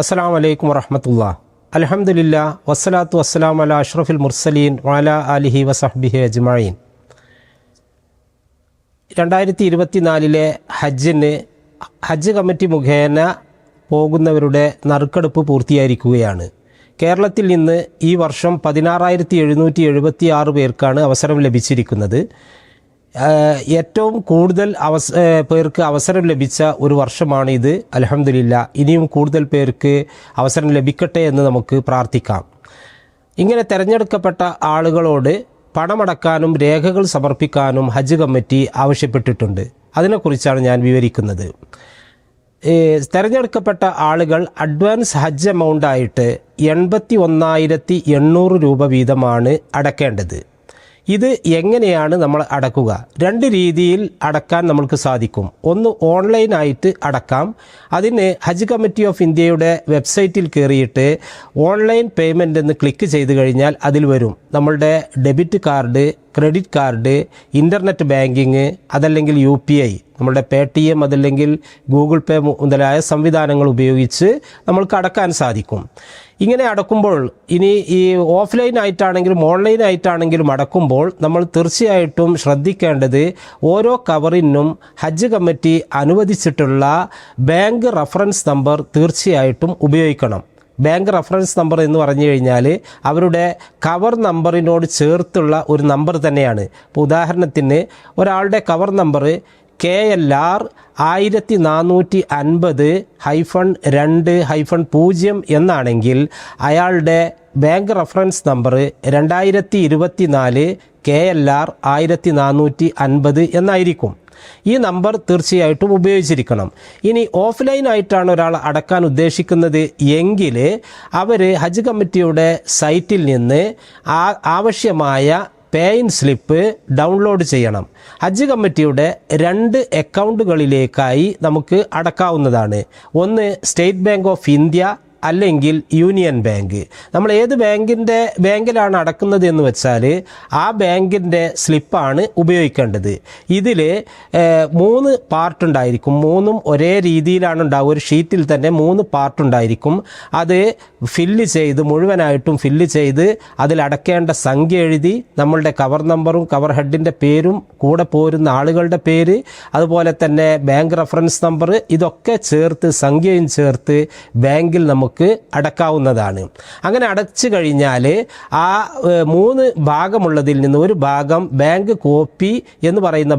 അസ്സാം വലൈക്കും വറഹമത്തുള്ള. അലഹമുല്ല വസ്സലാത്തു വസ്സലാം അല അഷ്റഫുൽ മുർസലീൻ വാല അലിഹി വസഹബിഹി അജ്മീൻ രണ്ടായിരത്തി ഇരുപത്തിനാലിലെ ഹജ്ജിന് ഹജ്ജ് കമ്മിറ്റി മുഖേന പോകുന്നവരുടെ നറുക്കെടുപ്പ് പൂർത്തിയായിരിക്കുകയാണ്. കേരളത്തിൽ നിന്ന് ഈ വർഷം പതിനാറായിരത്തി എഴുന്നൂറ്റി എഴുപത്തി ആറ് പേർക്കാണ് അവസരം ലഭിച്ചിരിക്കുന്നത്. ഏറ്റവും കൂടുതൽ അവസ പേർക്ക് അവസരം ലഭിച്ച ഒരു വർഷമാണ് ഇത്. അലഹമില്ല ഇനിയും കൂടുതൽ പേർക്ക് അവസരം ലഭിക്കട്ടെ എന്ന് നമുക്ക് പ്രാർത്ഥിക്കാം. ഇങ്ങനെ തിരഞ്ഞെടുക്കപ്പെട്ട ആളുകളോട് പണമടക്കാനും രേഖകൾ സമർപ്പിക്കാനും ഹജ്ജ് കമ്മിറ്റി ആവശ്യപ്പെട്ടിട്ടുണ്ട്. അതിനെക്കുറിച്ചാണ് ഞാൻ വിവരിക്കുന്നത്. തിരഞ്ഞെടുക്കപ്പെട്ട ആളുകൾ അഡ്വാൻസ് ഹജ്ജ് എമൗണ്ടായിട്ട് എൺപത്തി ഒന്നായിരത്തി എണ്ണൂറ് രൂപ വീതമാണ് അടക്കേണ്ടത്. ഇത് എങ്ങനെയാണ് നമ്മൾ അടക്കുക? രണ്ട് രീതിയിൽ അടക്കാൻ നമ്മൾക്ക് സാധിക്കും. ഒന്ന് ഓൺലൈനായിട്ട് അടക്കാം. അതിന് ഹജ്ജ് കമ്മിറ്റി ഓഫ് ഇന്ത്യയുടെ വെബ്സൈറ്റിൽ കയറിയിട്ട് ഓൺലൈൻ പേയ്മെന്റ് എന്ന് ക്ലിക്ക് ചെയ്ത് കഴിഞ്ഞാൽ അതിൽ വരും. നമ്മളുടെ debit card credit card internet banking അതല്ലെങ്കിൽ യു പി ഐ നമ്മുടെ പേ ടി എം അതല്ലെങ്കിൽ ഗൂഗിൾ പേ മുതലായ സംവിധാനങ്ങൾ ഉപയോഗിച്ച് നമ്മൾക്ക് അടക്കാൻ സാധിക്കും. ഇങ്ങനെ അടക്കുമ്പോൾ ഇനി ഈ ഓഫ്ലൈൻ ആയിട്ടാണെങ്കിലും ഓൺലൈൻ ആയിട്ടാണെങ്കിലും അടക്കുമ്പോൾ നമ്മൾ തീർച്ചയായിട്ടും ശ്രദ്ധിക്കേണ്ടത് ഓരോ കവറിനും ഹജ്ജ് കമ്മിറ്റി അനുവദിച്ചിട്ടുള്ള ബാങ്ക് റഫറൻസ് നമ്പർ തീർച്ചയായിട്ടും ഉപയോഗിക്കണം. ബാങ്ക് റഫറൻസ് നമ്പർ എന്ന് പറഞ്ഞു കഴിഞ്ഞാൽ അവരുടെ കവർ നമ്പറിനോട് ചേർത്തുള്ള ഒരു നമ്പർ തന്നെയാണ്. ഇപ്പോൾ ഉദാഹരണത്തിന് ഒരാളുടെ cover number K L R ആയിരത്തി നാനൂറ്റി അൻപത് ഹൈഫൺ രണ്ട് ഹൈഫൺ പൂജ്യം എന്നാണെങ്കിൽ അയാളുടെ ബാങ്ക് റഫറൻസ് നമ്പർ രണ്ടായിരത്തി ഇരുപത്തി നാല് കെ എൽ ആർ ആയിരത്തി നാനൂറ്റി അൻപത് എന്നായിരിക്കും. ഈ നമ്പർ തീർച്ചയായിട്ടും ഉപയോഗിച്ചിരിക്കണം. ഇനി ഓഫ്ലൈൻ ആയിട്ടാണ് ഒരാൾ അടക്കാൻ ഉദ്ദേശിക്കുന്നത് എങ്കിൽ അവർ ഹജ്ജ് കമ്മിറ്റിയുടെ സൈറ്റിൽ നിന്ന് ആവശ്യമായ പേ ഇൻ സ്ലിപ്പ് ഡൗൺലോഡ് ചെയ്യണം. ഹജ്ജ് കമ്മിറ്റിയുടെ രണ്ട് അക്കൗണ്ടുകളിലേക്കായി നമുക്ക് അടക്കാവുന്നതാണ്. ഒന്ന് സ്റ്റേറ്റ് ബാങ്ക് ഓഫ് ഇന്ത്യ അല്ലെങ്കിൽ യൂണിയൻ ബാങ്ക്. നമ്മൾ ഏത് ബാങ്കിന്റെ ബാങ്കിലാണ് അടക്കുന്നത് എന്ന് വെച്ചാൽ ആ ബാങ്കിന്റെ സ്ലിപ്പാണ് ഉപയോഗിക്കേണ്ടത്. ഇതിൽ മൂന്ന് പാർട്ട് ഉണ്ടായിരിക്കും. മൂന്നും ഒരേ രീതിയിലാണ് ഉണ്ടാവുക. ഒരു ഷീറ്റിൽ തന്നെ മൂന്ന് പാർട്ട് ഉണ്ടായിരിക്കും. അത് ഫില്ല് ചെയ്ത് മുഴുവനായിട്ടും ഫില്ല് ചെയ്ത് അതിലടക്കേണ്ട സംഖ്യ എഴുതി നമ്മളുടെ കവർ നമ്പറും കവർ ഹെഡിന്റെ പേരും കൂടെ പോരുന്ന ആളുകളുടെ പേര് അതുപോലെ തന്നെ ബാങ്ക് റഫറൻസ് നമ്പർ ഇതൊക്കെ ചേർത്ത് സംഖ്യയും ചേർത്ത് ബാങ്കിൽ നമുക്ക് അടക്കാവുന്നതാണ്. അങ്ങനെ അടച്ചു കഴിഞ്ഞാൽ ആ മൂന്ന് ഭാഗമുള്ളതിൽ നിന്ന് ഒരു ഭാഗം ബാങ്ക് കോപ്പി എന്ന് പറയുന്ന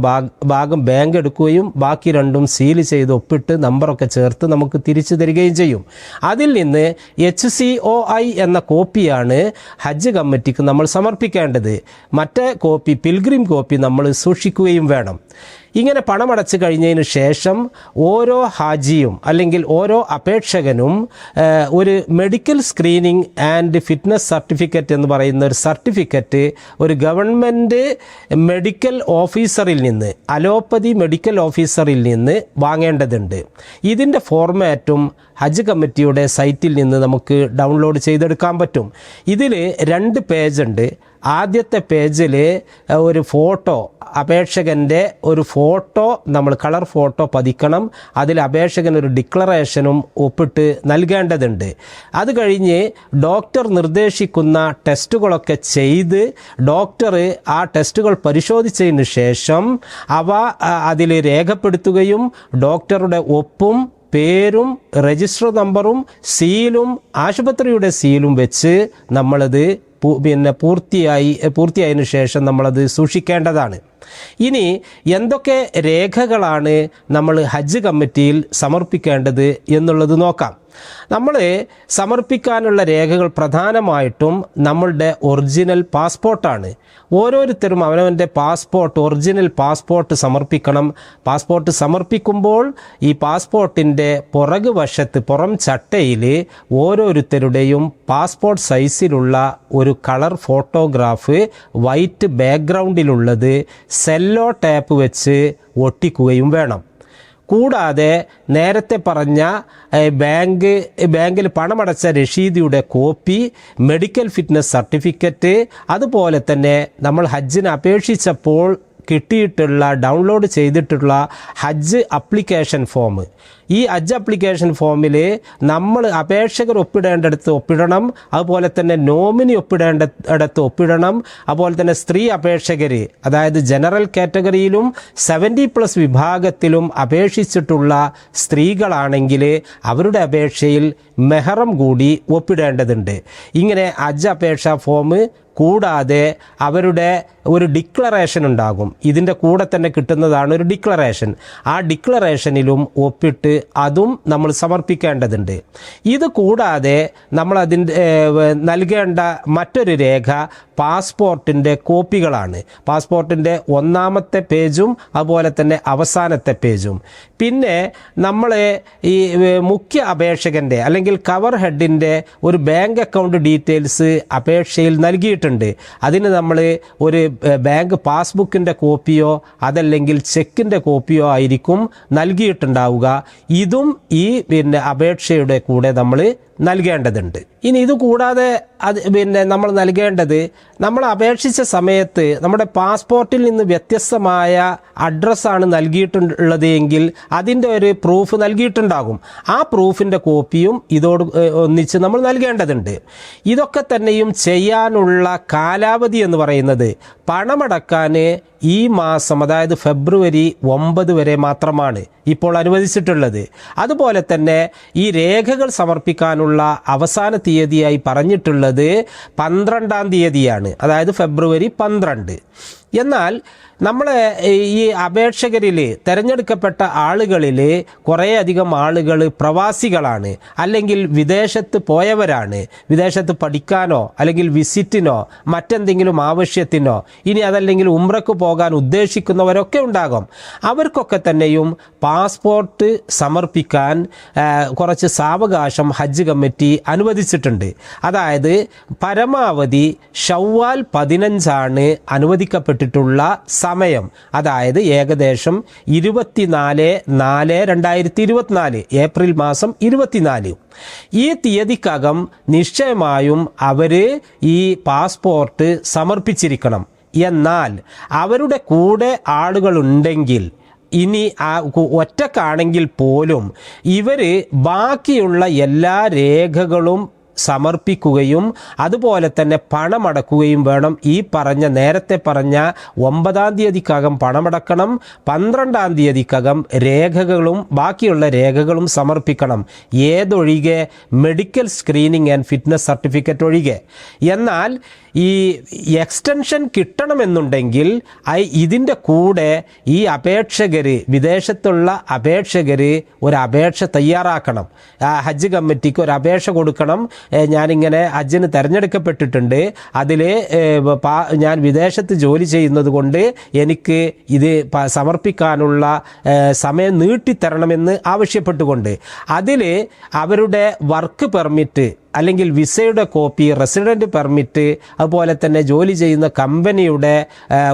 ഭാഗം ബാങ്ക് എടുക്കുകയും ബാക്കി രണ്ടും സീൽ ചെയ്ത് ഒപ്പിട്ട് നമ്പറൊക്കെ ചേർത്ത് നമുക്ക് തിരിച്ചു തരികയും ചെയ്യും. അതിൽ നിന്ന് എച്ച് സി ഒ ഐ എന്ന കോപ്പിയാണ് ഹജ്ജ് കമ്മിറ്റിക്ക് നമ്മൾ സമർപ്പിക്കേണ്ടത്. മറ്റേ കോപ്പി പിൽഗ്രിം കോപ്പി നമ്മൾ സൂക്ഷിക്കുകയും വേണം. ഇങ്ങനെ പണമടച്ചു കഴിഞ്ഞതിന് ശേഷം ഓരോ ഹാജിയും അല്ലെങ്കിൽ ഓരോ അപേക്ഷകനും ഒരു medical screening and fitness certificate എന്ന് പറയുന്ന ഒരു സർട്ടിഫിക്കറ്റ് ഒരു ഗവൺമെന്റ് മെഡിക്കൽ ഓഫീസറിൽ നിന്ന് അലോപ്പതി മെഡിക്കൽ ഓഫീസറിൽ നിന്ന് വാങ്ങേണ്ടതുണ്ട്. ഇതിന്റെ ഫോർമാറ്റും ഹജ്ജ് കമ്മിറ്റിയുടെ സൈറ്റിൽ നിന്ന് നമുക്ക് ഡൗൺലോഡ് ചെയ്തെടുക്കാൻ പറ്റും. ഇതിൽ രണ്ട് പേജുണ്ട് ആദ്യത്തെ പേജിൽ ഒരു ഫോട്ടോ അപേക്ഷകന്റെ ഒരു ഫോട്ടോ നമ്മൾ കളർ ഫോട്ടോ പതിക്കണം. അതിൽ അപേക്ഷകൻ ഒരു ഡിക്ലറേഷനും ഒപ്പിട്ട് നൽകേണ്ടതുണ്ട്. അത് കഴിഞ്ഞ് ഡോക്ടർ നിർദ്ദേശിക്കുന്ന ടെസ്റ്റുകളൊക്കെ ചെയ്ത് ഡോക്ടർ ആ ടെസ്റ്റുകൾ പരിശോധിച്ചതിന് ശേഷം അവ അതിൽ രേഖപ്പെടുത്തുകയും ഡോക്ടറുടെ ഒപ്പും പേരും രജിസ്റ്റർ നമ്പറും സീലും ആശുപത്രിയുടെ സീലും വെച്ച് നമ്മളത് പിന്നെ പൂർത്തിയായി പൂർത്തിയായതിനു ശേഷം നമ്മളത് സൂക്ഷിക്കേണ്ടതാണ്. ഇനി എന്തൊക്കെ രേഖകളാണ് നമ്മൾ ഹജ്ജ് കമ്മിറ്റിയിൽ സമർപ്പിക്കേണ്ടത് എന്നുള്ളത് നോക്കാം. നമ്മൾ സമർപ്പിക്കാനുള്ള രേഖകൾ പ്രധാനമായിട്ടും നമ്മളുടെ ഒറിജിനൽ പാസ്പോർട്ടാണ്. ഓരോരുത്തരും അവനവന്റെ പാസ്പോർട്ട് ഒറിജിനൽ പാസ്പോർട്ട് സമർപ്പിക്കണം. പാസ്പോർട്ട് സമർപ്പിക്കുമ്പോൾ ഈ പാസ്പോർട്ടിന്റെ പുറകു വശത്ത് പുറം ചട്ടയിൽ ഓരോരുത്തരുടെയും പാസ്പോർട്ട് സൈസിലുള്ള ഒരു കളർ ഫോട്ടോഗ്രാഫ് വൈറ്റ് ബാക്ക്ഗ്രൗണ്ടിലുള്ളത് സെല്ലോ ടേപ്പ് വെച്ച് ഒട്ടിക്കുകയും വേണം. കൂടാതെ നേരത്തെ പറഞ്ഞ ബാങ്ക് ബാങ്കിൽ പണമടച്ച രഷീദിയുടെ കോപ്പി മെഡിക്കൽ ഫിറ്റ്നസ് സർട്ടിഫിക്കറ്റ് അതുപോലെ തന്നെ നമ്മൾ ഹജ്ജിന് അപേക്ഷിച്ചപ്പോൾ കിട്ടിയിട്ടുള്ള ഡൗൺലോഡ് ചെയ്തിട്ടുള്ള ഹജ്ജ് അപ്ലിക്കേഷൻ ഫോം ഈ അജ് അപ്ലിക്കേഷൻ ഫോമിൽ നമ്മൾ അപേക്ഷകർ ഒപ്പിടേണ്ടടുത്ത് ഒപ്പിടണം അതുപോലെ തന്നെ നോമിനി ഒപ്പിടേണ്ട ഇടത്ത് ഒപ്പിടണം അതുപോലെ തന്നെ സ്ത്രീ അപേക്ഷകർ അതായത് ജനറൽ കാറ്റഗറിയിലും സെവന്റി പ്ലസ് വിഭാഗത്തിലും അപേക്ഷിച്ചിട്ടുള്ള സ്ത്രീകളാണെങ്കിൽ അവരുടെ അപേക്ഷയിൽ മെഹറം കൂടി ഒപ്പിടേണ്ടതുണ്ട്. ഇങ്ങനെ അജ് അപേക്ഷാ ഫോം കൂടാതെ അവരുടെ ഒരു ഡിക്ലറേഷൻ ഉണ്ടാകും. ഇതിന്റെ കൂടെ തന്നെ കിട്ടുന്നതാണ് ഒരു ഡിക്ലറേഷൻ ആ ഡിക്ലറേഷനിലും ഒപ്പിട്ട് അതും നമ്മൾ സമർപ്പിക്കേണ്ടതുണ്ട്. ഇത് കൂടാതെ നമ്മൾ അതിന്റെ നൽകേണ്ട മറ്റൊരു രേഖ പാസ്പോർട്ടിന്റെ കോപ്പികളാണ്. പാസ്പോർട്ടിന്റെ ഒന്നാമത്തെ പേജും അതുപോലെ തന്നെ അവസാനത്തെ പേജും. പിന്നെ നമ്മൾ ഈ മുഖ്യ അപേക്ഷകന്റെ അല്ലെങ്കിൽ കവർ ഹെഡിന്റെ ഒരു ബാങ്ക് അക്കൗണ്ട് ഡീറ്റെയിൽസ് അപേക്ഷയിൽ നൽകിയിട്ടുണ്ട്. അതിന് നമ്മൾ ഒരു ബാങ്ക് പാസ്ബുക്കിന്റെ കോപ്പിയോ അതല്ലെങ്കിൽ ചെക്കിന്റെ കോപ്പിയോ ആയിരിക്കും നൽകിയിട്ടുണ്ടാവുക. ഇതും ഈ പിന്നെ അപേക്ഷയുടെ കൂടെ നമ്മൾ നൽകേണ്ടതുണ്ട്. ഇനി ഇത് കൂടാതെ അത് പിന്നെ നമ്മൾ നൽകേണ്ടത് നമ്മൾ അപേക്ഷിച്ച സമയത്ത് നമ്മുടെ പാസ്പോർട്ടിൽ നിന്ന് വ്യത്യസ്തമായ അഡ്രസ്സാണ് നൽകിയിട്ടുള്ളത് എങ്കിൽ അതിന്റെ ഒരു പ്രൂഫ് നൽകിയിട്ടുണ്ടാകും. ആ പ്രൂഫിന്റെ കോപ്പിയും ഇതോട് ഒന്നിച്ച് നമ്മൾ നൽകേണ്ടതുണ്ട്. ഇതൊക്കെ തന്നെയും ചെയ്യാനുള്ള കാലാവധി എന്ന് പറയുന്നത് പണമടക്കാൻ ഈ മാസം അതായത് ഫെബ്രുവരി ഒമ്പത് വരെ മാത്രമാണ് ഇപ്പോൾ അനുവദിച്ചിട്ടുള്ളത്. അതുപോലെ തന്നെ ഈ രേഖകൾ സമർപ്പിക്കാനുള്ള അവസാന തീയതിയായി പറഞ്ഞിട്ടുള്ളത് പന്ത്രണ്ടാം തീയതിയാണ്. അതായത് ഫെബ്രുവരി പന്ത്രണ്ട്. എന്നാൽ നമ്മളെ ഈ അപേക്ഷകരിൽ തിരഞ്ഞെടുക്കപ്പെട്ട ആളുകളിൽ കുറേയധികം ആളുകൾ പ്രവാസികളാണ്. അല്ലെങ്കിൽ വിദേശത്ത് പോയവരാണ്. വിദേശത്ത് പഠിക്കാനോ അല്ലെങ്കിൽ വിസിറ്റിനോ മറ്റെന്തെങ്കിലും ആവശ്യത്തിനോ ഇനി അതല്ലെങ്കിൽ ഉമ്രക്ക് പോകാൻ ഉദ്ദേശിക്കുന്നവരൊക്കെ ഉണ്ടാകും. അവർക്കൊക്കെ തന്നെയും പാസ്പോർട്ട് സമർപ്പിക്കാൻ കുറച്ച് സാവകാശം ഹജ്ജ് കമ്മിറ്റി അനുവദിച്ചിട്ടുണ്ട്. അതായത് പരമാവധി ഷവ്വാൽ പതിനഞ്ചാണ് അനുവദിക്കപ്പെട്ടിട്ടുള്ള സമയം. അതായത് ഏകദേശം ഇരുപത്തിനാല് നാല് രണ്ടായിരത്തി ഇരുപത്തിനാല് ഏപ്രിൽ മാസം ഇരുപത്തിനാല്. ഈ തീയതിക്കകം നിശ്ചയമായും അവർ ഈ പാസ്പോർട്ട് സമർപ്പിച്ചിരിക്കണം. എന്നാൽ അവരുടെ കൂടെ ആളുകളുണ്ടെങ്കിൽ ഇനി ആ ഒറ്റക്കാണെങ്കിൽ പോലും ഇവർ ബാക്കിയുള്ള എല്ലാ രേഖകളും സമർപ്പിക്കുകയും അതുപോലെ തന്നെ പണമടക്കുകയും വേണം. ഈ പറഞ്ഞ നേരത്തെ പറഞ്ഞ ഒമ്പതാം തീയതിക്കകം പണമടക്കണം പന്ത്രണ്ടാം തീയതിക്കകം രേഖകളും ബാക്കിയുള്ള രേഖകളും സമർപ്പിക്കണം. ഏതൊഴികെ? Medical screening and fitness certificate ഒഴികെ. എന്നാൽ ഈ എക്സ്റ്റൻഷൻ കിട്ടണമെന്നുണ്ടെങ്കിൽ ഐ- ഇതിന്റെ കൂടെ ഈ അപേക്ഷകർ വിദേശത്തുള്ള അപേക്ഷകർ ഒരു അപേക്ഷ തയ്യാറാക്കണം. ഹജ്ജ് കമ്മിറ്റിക്ക് ഒരു അപേക്ഷ കൊടുക്കണം. ഞാനിങ്ങനെ ഹജ്ജിന് തിരഞ്ഞെടുക്കപ്പെട്ടിട്ടുണ്ട്. അതിൽ ഞാൻ വിദേശത്ത് ജോലി ചെയ്യുന്നത് കൊണ്ട് എനിക്ക് ഇത് സമർപ്പിക്കാനുള്ള സമയം നീട്ടിത്തരണമെന്ന് ആവശ്യപ്പെട്ടുകൊണ്ട്. അതിൽ അവരുടെ വർക്ക് പെർമിറ്റ് അല്ലെങ്കിൽ വിസയുടെ കോപ്പി റെസിഡന്റ് പെർമിറ്റ് അതുപോലെ തന്നെ ജോലി ചെയ്യുന്ന കമ്പനിയുടെ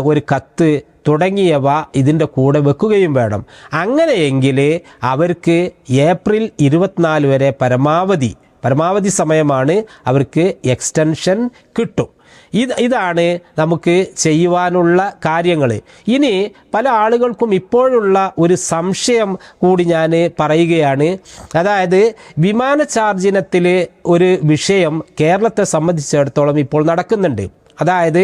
ഒരു കത്ത് തുടങ്ങിയവ ഇതിന്റെ കൂടെ വെക്കുകയും വേണം. അങ്ങനെയെങ്കിൽ അവർക്ക് ഏപ്രിൽ ഇരുപത്തിനാല് വരെ പരമാവധി പരമാവധി സമയമാണ് അവർക്ക് എക്സ്റ്റൻഷൻ കിട്ടും. ഇത് ഇതാണ് നമുക്ക് ചെയ്യുവാനുള്ള കാര്യങ്ങൾ ഇനി പല ആളുകൾക്കും ഇപ്പോഴുള്ള ഒരു സംശയം കൂടി ഞാൻ പറയുകയാണ്. അതായത് വിമാന ചാർജിനത്തിലെ ഒരു വിഷയം കേരളത്തെ സംബന്ധിച്ചിടത്തോളം ഇപ്പോൾ നടക്കുന്നുണ്ട്. അതായത്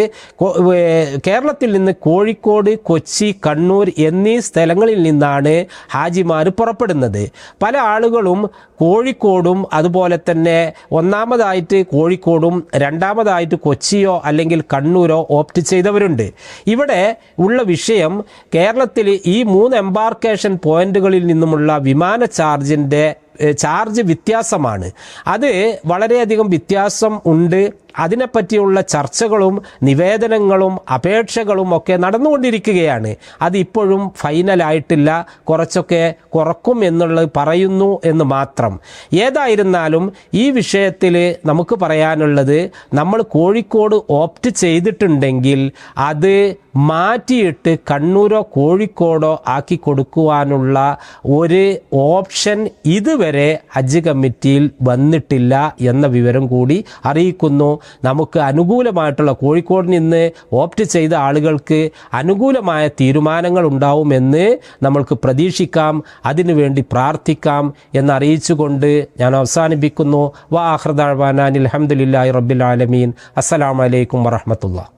കേരളത്തിൽ നിന്ന് കോഴിക്കോട് കൊച്ചി കണ്ണൂർ എന്നീ സ്ഥലങ്ങളിൽ നിന്നാണ് ഹാജിമാർ പുറപ്പെടുന്നത്. പല ആളുകളും കോഴിക്കോടും അതുപോലെ തന്നെ ഒന്നാമതായിട്ട് കോഴിക്കോടും രണ്ടാമതായിട്ട് കൊച്ചിയോ അല്ലെങ്കിൽ കണ്ണൂരോ ഓപ്റ്റ് ചെയ്തവരുണ്ട്. ഇവിടെ ഉള്ള വിഷയം കേരളത്തിൽ ഈ മൂന്ന് എംബാർക്കേഷൻ പോയിന്റുകളിൽ നിന്നുമുള്ള വിമാന ചാർജിന്റെ ചാർജ് വ്യത്യാസമാണ്. അത് വളരെയധികം വ്യത്യാസം ഉണ്ട്. അതിനെപ്പറ്റിയുള്ള ചർച്ചകളും നിവേദനങ്ങളും അപേക്ഷകളും ഒക്കെ നടന്നുകൊണ്ടിരിക്കുകയാണ്. അതിപ്പോഴും ഫൈനലായിട്ടില്ല കുറച്ചൊക്കെ കുറക്കും എന്നുള്ളത് പറയുന്നു എന്ന് മാത്രം. ഏതായിരുന്നാലും ഈ വിഷയത്തിൽ നമുക്ക് പറയാനുള്ളത് നമ്മൾ കോഴിക്കോട് ഓപ്റ്റ് ചെയ്തിട്ടുണ്ടെങ്കിൽ അത് മാറ്റിയിട്ട് കണ്ണൂരോ കോഴിക്കോടോ ആക്കി കൊടുക്കുവാനുള്ള ഒരു ഓപ്ഷൻ ഇതുവരെ ഹജ്ജ് കമ്മിറ്റിയിൽ വന്നിട്ടില്ല എന്ന വിവരം കൂടി അറിയിക്കുന്നു. നമുക്ക് അനുകൂലമായിട്ടുള്ള കോഴിക്കോട് നിന്ന് ഓപ്റ്റ് ചെയ്ത ആളുകൾക്ക് അനുകൂലമായ തീരുമാനങ്ങൾ ഉണ്ടാവുമെന്ന് നമ്മൾക്ക് പ്രതീക്ഷിക്കാം. അതിനുവേണ്ടി പ്രാർത്ഥിക്കാം എന്നറിയിച്ചുകൊണ്ട് ഞാൻ അവസാനിപ്പിക്കുന്നു. വാഹൃദാൻ അലഹമുല്ലാ റബ്ബിൽ ആലമീൻ. അസ്സലാമലൈക്കും വറഹമത്തുള്ള